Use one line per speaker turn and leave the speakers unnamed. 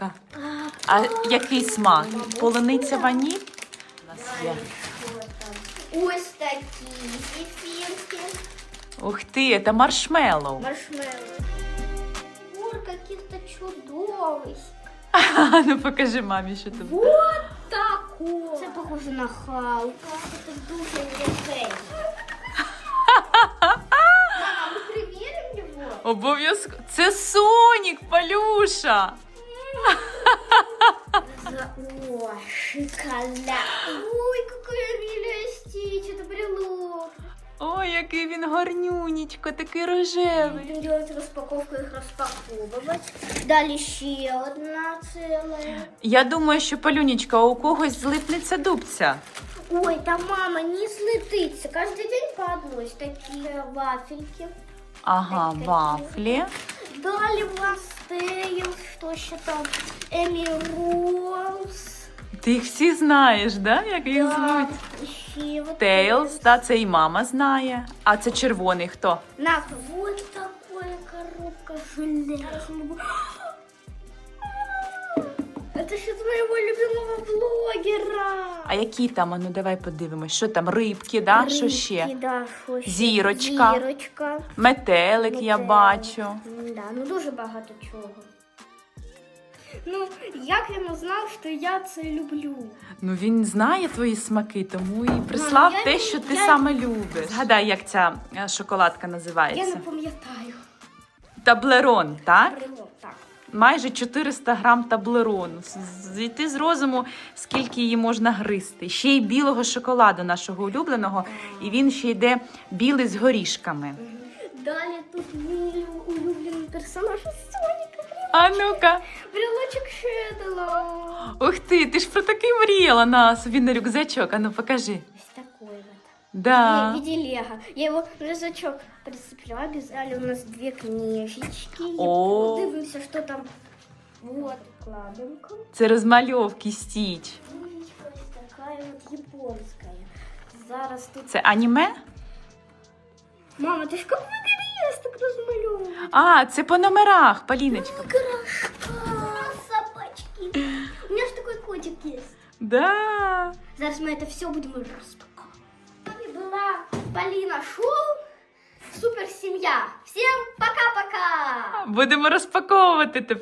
ну-ка. А який смак? Полуниця ваніль? У нас є.
Ось такі зефірки.
Ух ти, це маршмеллоу.
Маршмеллоу. Ой, каких-то чудовиськ.
А, ну покажи мамі, що тут.
Вот тако. Це похоже на Халка. Це дуже. Мама, ми приміримо його?
Обов'язково. Це Сонік, Палюша.
За- О, шоколад. Ой, какая милая стичь, это брелок.
Ой, який він гарнюнічко, такий рожевий.
Будем делать распаковку их распаковывать. Далі ще одна целая.
Я думаю, що Палюнічка, у когось злипнеться дубця.
Ой, там мама не слетится. Каждый день по одной. Такие вафельки.
Ага,
Такі.
вафлі.
Далі в нас Тейл, що ще там? Емі Роуз.
Ти їх всі знаєш, да? Як їх
Да,
звуть?
ще
Тейлз, да, це і мама знає. А це червоний хто?
На, вот такая коробка железная. Это же от моего любимого блогера.
А які там? А ну давай подивимось. Що там? Рибки, да? що ще?
Да, що ще?
Зірочка.
Зірочка.
Метелик я
Метелик.
бачу.
Да, ну дуже багато чого. Ну, як він узнав, що я це люблю?
Ну він знає твої смаки, тому і прислав
я
те,
не-
що ти
я-
саме любиш. Згадай, як ця е, шоколадка
Я не пам'ятаю.
Таблерон, так?
Брелок, так.
Майже 400 грам таблерону. Зійти з розуму, скільки її можна гризти. Ще й білого шоколаду нашого улюбленого, і він ще йде білий з горішками.
Далі тут мій улюблений персонаж Соніка.
А ну-ка.
Брелочок Шедела.
Ух ти, ти ж про такий мріяла на собі на рюкзачок. А ну покажи.
Ось такой вот.
Да.
В виде лего. Я его на рюкзачок прицеплю. Обязали у нас две книжечки.
О.
Подивимося, что там. Вот, кладенка.
Це розмальовки стіч.
Книжечка ось такая вот японская. Зараз тут...
Це аніме?
Мама, ты ж как выберешь так размалевывать?
А, це по номерах, Поліночка.
Собачки. У меня же такой котик есть.
Да.
Зараз мы это все будем распаковывать. Полина Шоу. Супер сім'я. Всім пока-пока.
Будемо розпаковувати тепер.